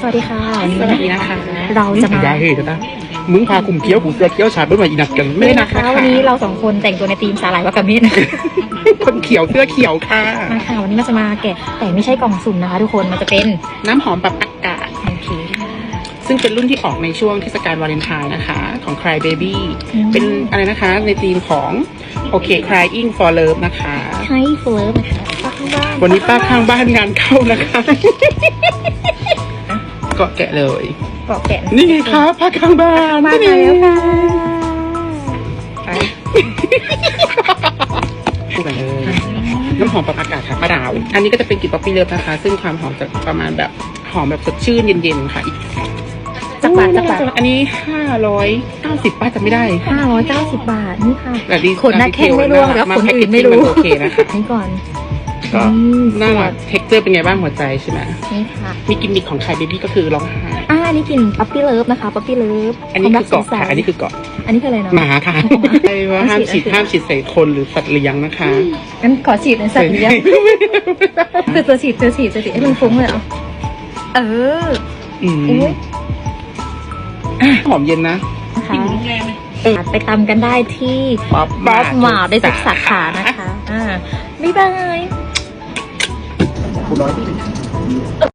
สวัสดีค่ะวันสนี้วัสดีนะคะเราจะมาได้เฮ้ยนะมึงพากลุ่มเกี้ยวกูเสื้อเกี้ยวฉาดด้วยมาอีนัดกันไม่นี่ได้นะนะคะคะวันนี้เราสองคนแต่งตัวในธีมสาหร่ายวากามิคนเขียวเสื้อเขียวค่ะมาค่ะวันนี้มันจะมาแกะแต่ไม่ใช่กล่องสุ่มนะคะ ทุกคนมันจะเป็นน้ำหอมปรับอากาศโอเคค่ะซึ่งเป็นรุ่นที่ออกในช่วงเทศกาลวาเลนไทน์นะคะ ของ Cry Baby อืมเป็นอะไรนะคะในธีมของโอเค Crying for Love นะคะไฮเฟิร์มนะคะป้าข้างบ้านวันนี้ป้าข้างบ้านงานเข้านะคะ ก็แกะเลย เกาะแกะนี่ไงคะป้าข้างบ้านมาแล้วค่ะไปพูดกันเลยน้ำหอมปรับอากาศค่ะป้าดาว อันนี้ก็จะเป็นกลิ่นป๊อปปี้เลิฟนะคะ ซึ่งความหอมจะประมาณแบบหอมแบบสดชื่นเย็นๆค่ะอีกจักรบาทจักรบาทอันนี้ห้าร้อยเก้าสิบป้าจำไม่ได้ห้าร้อยเก้าสิบบาทนี่ค่ะแต่ดีขนหน้าแข้งไม่ร่วงแล้วขนอื่นไม่รู้โอเคนะคะนี่ก่อน ก็อืมน่ารักเท็กเจอร์เป็นไงบ้างหัวใจใช่ไหมนี่ค่ะ มีกิมมิคของใครเบบี้ก็คือร้องไห้อ่าอันนี้กลิ่นป๊อปปี้เลิฟนะคะป๊อปปี้เลิฟอันนี้คือเกาะค่ะอันนี้คือเกาะ อันนี้คืออะไรเนาะหมาค่ะใช่ว่าห้ามฉีดห้ามฉีดใส่คนหรือสัตว์เลี้ยงนะคะงั้นขอฉีดในสัตว์เลี้ยงคือตัวฉีดตัวฉีดตัวฉีดให้มันฟุ้งเลยเหรอเอออืมอุ้ยหอมเย็นนะนะคะไปตำกันได้ที่ป๊อปบ๊อบมาได้ทุกสาขานะคะ อ่า บ๊ายบาย คุณร้อย